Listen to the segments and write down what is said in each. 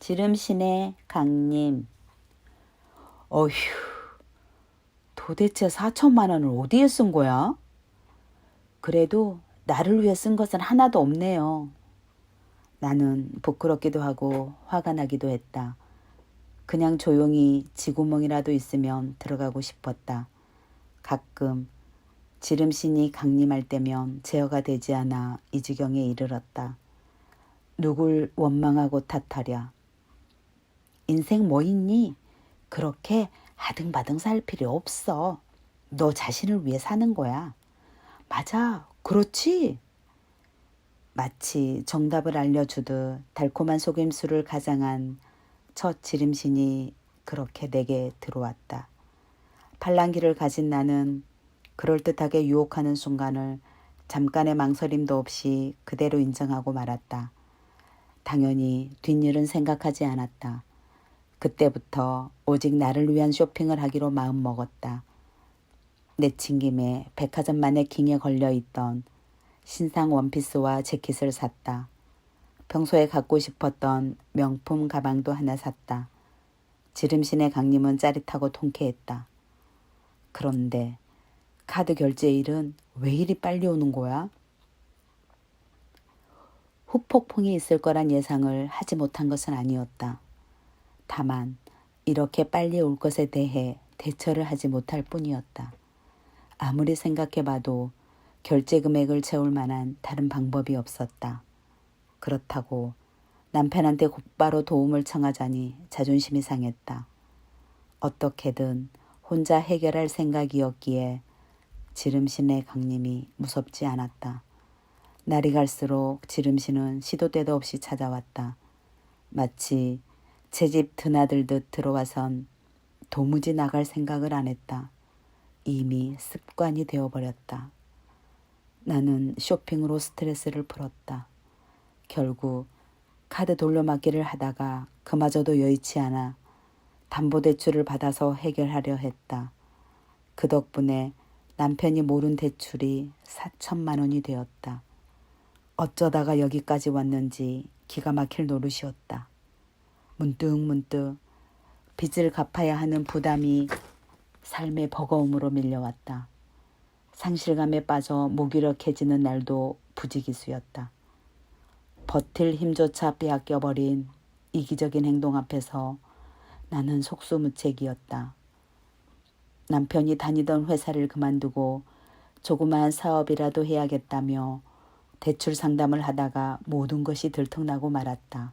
지름신의 강님. 어휴, 도대체 4천만 원을 어디에 쓴 거야? 그래도 나를 위해 쓴 것은 하나도 없네요. 나는 부끄럽기도 하고 화가 나기도 했다. 그냥 조용히 지구멍이라도 있으면 들어가고 싶었다. 가끔 지름신이 강림할 때면 제어가 되지 않아 이 지경에 이르렀다. 누굴 원망하고 탓하랴. 인생 뭐 있니? 그렇게 하등바등 살 필요 없어. 너 자신을 위해 사는 거야. 맞아. 그렇지. 마치 정답을 알려주듯 달콤한 속임수를 가장한 첫 지름신이 그렇게 내게 들어왔다. 팔랑귀를 가진 나는 그럴듯하게 유혹하는 순간을 잠깐의 망설임도 없이 그대로 인정하고 말았다. 당연히 뒷일은 생각하지 않았다. 그때부터 오직 나를 위한 쇼핑을 하기로 마음먹었다. 내친 김에 백화점 마네킹에 걸려있던 신상 원피스와 재킷을 샀다. 평소에 갖고 싶었던 명품 가방도 하나 샀다. 지름신의 강림은 짜릿하고 통쾌했다. 그런데 카드 결제일은 왜 이리 빨리 오는 거야? 후폭풍이 있을 거란 예상을 하지 못한 것은 아니었다. 다만 이렇게 빨리 올 것에 대해 대처를 하지 못할 뿐이었다. 아무리 생각해봐도 결제 금액을 채울 만한 다른 방법이 없었다. 그렇다고 남편한테 곧바로 도움을 청하자니 자존심이 상했다. 어떻게든 혼자 해결할 생각이었기에 지름신의 강림이 무섭지 않았다. 날이 갈수록 지름신은 시도 때도 없이 찾아왔다. 마치 제 집 드나들듯 들어와선 도무지 나갈 생각을 안 했다. 이미 습관이 되어버렸다. 나는 쇼핑으로 스트레스를 풀었다. 결국 카드 돌려막기를 하다가 그마저도 여의치 않아 담보대출을 받아서 해결하려 했다. 그 덕분에 남편이 모른 대출이 4천만 원이 되었다. 어쩌다가 여기까지 왔는지 기가 막힐 노릇이었다. 문득 문득 빚을 갚아야 하는 부담이 삶의 버거움으로 밀려왔다. 상실감에 빠져 무기력해지는 날도 부지기수였다. 버틸 힘조차 빼앗겨버린 이기적인 행동 앞에서 나는 속수무책이었다. 남편이 다니던 회사를 그만두고 조그마한 사업이라도 해야겠다며 대출 상담을 하다가 모든 것이 들통나고 말았다.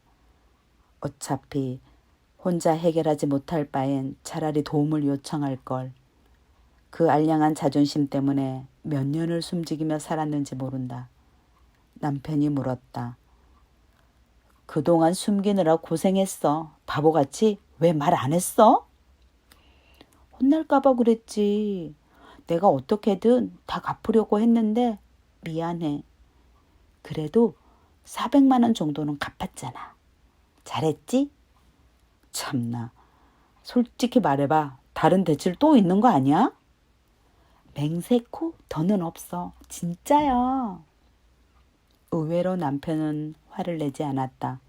어차피 혼자 해결하지 못할 바엔 차라리 도움을 요청할 걸. 그 알량한 자존심 때문에 몇 년을 숨지기며 살았는지 모른다. 남편이 물었다. 그동안 숨기느라 고생했어. 바보같이 왜 말 안 했어? 혼날까봐 그랬지. 내가 어떻게든 다 갚으려고 했는데 미안해. 그래도 400만 원 정도는 갚았잖아. 잘했지? 참나. 솔직히 말해봐. 다른 대출 또 있는 거 아니야? 맹세코 더는 없어. 진짜야. 의외로 남편은 화를 내지 않았다.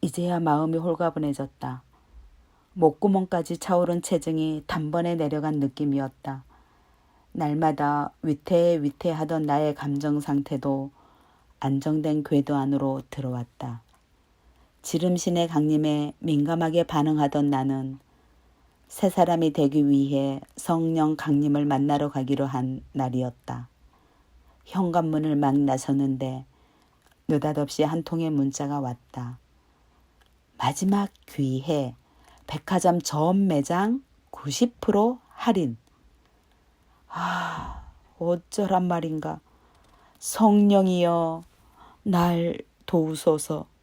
이제야 마음이 홀가분해졌다. 목구멍까지 차오른 체증이 단번에 내려간 느낌이었다. 날마다 위태위태하던 나의 감정 상태도 안정된 궤도 안으로 들어왔다. 지름신의 강림에 민감하게 반응하던 나는 새 사람이 되기 위해 성령 강림을 만나러 가기로 한 날이었다. 현관문을 막 나섰는데 느닷없이 한 통의 문자가 왔다. 마지막 귀해 백화점 전 매장 90% 할인. 아, 어쩌란 말인가. 성령이여, 날 도우소서.